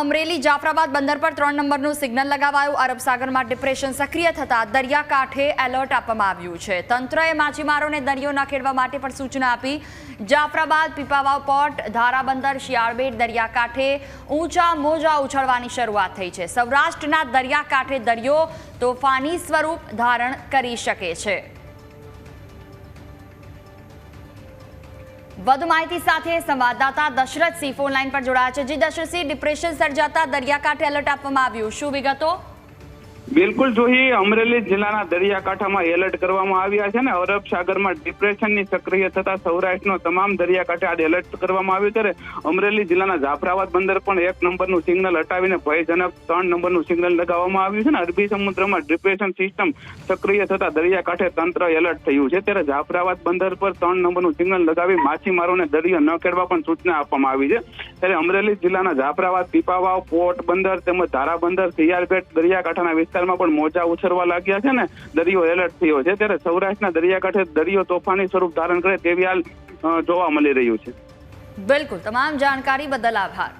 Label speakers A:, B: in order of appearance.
A: અમરેલી જાફરાબાદ બંદર પર ત્રણ નંબરનું સિગ્નલ લગાવાયું. અરબ સાગરમાં ડિપ્રેશન સક્રિય થતા દરિયાકાંઠે એલર્ટ આપવામાં આવ્યું છે. તંત્રએ માછીમારોને દરિયો ન ખેડવા માટે પણ સૂચના આપી. જાફરાબાદ પીપાવાવ પોર્ટ ધારાબંદર શિયાળબેટ દરિયાકાંઠે ઊંચા મોજા ઉછળવાની શરૂઆત થઈ છે. સૌરાષ્ટ્રના દરિયાકાંઠે દરિયો તોફાની સ્વરૂપ ધારણ કરી શકે છે. વધુ માહિતી સાથે સંવાદદાતા દશરથસિંહ ફોન લાઈન પર જોડાયા છે. જે દશરથસિંહ ડિપ્રેશન સર્જાતા દરિયાકાંઠે એલર્ટ આપવામાં આવ્યું. શું વિગતો?
B: બિલકુલ જોહી, અમરેલી જિલ્લાના દરિયાકાંઠામાં એલર્ટ કરવામાં આવ્યા છે ને. અરબ સાગરમાં ડિપ્રેશનની સક્રિય થતા સૌરાષ્ટ્રનો તમામ દરિયાકાંઠે આજે એલર્ટ કરવામાં આવ્યું ત્યારે અમરેલી જિલ્લાના જાફરાબાદ બંદર પણ એક નંબરનું સિગ્નલ હટાવીને ભયજનક ત્રણ નંબરનું સિગ્નલ લગાવવામાં આવ્યું છે ને. અરબી સમુદ્રમાં ડિપ્રેશન સિસ્ટમ સક્રિય થતા દરિયાકાંઠે તંત્ર એલર્ટ થયું છે ત્યારે જાફરાબાદ બંદર પર ત્રણ નંબરનું સિગ્નલ લગાવી માછીમારોને દરિયો ન ખેડવા પણ સૂચના આપવામાં આવી છે. ત્યારે અમરેલી જિલ્લાના જાફરાબાદ પીપાવાવ પોર્ટ બંદર તેમજ ધારા બંદર સિયાલપેટ દરિયાકાંઠાના વિસ્તારમાં પણ મોજા ઉછરવા લાગ્યા છે ને, દરિયો એલર્ટ થયો છે. ત્યારે સૌરાષ્ટ્રના દરિયાકાંઠે દરિયો તોફાની સ્વરૂપ ધારણ કરે તેવી હાલ જોવા મળી રહ્યું છે.
A: બિલકુલ. તમામ જાણકારી બદલ આભાર.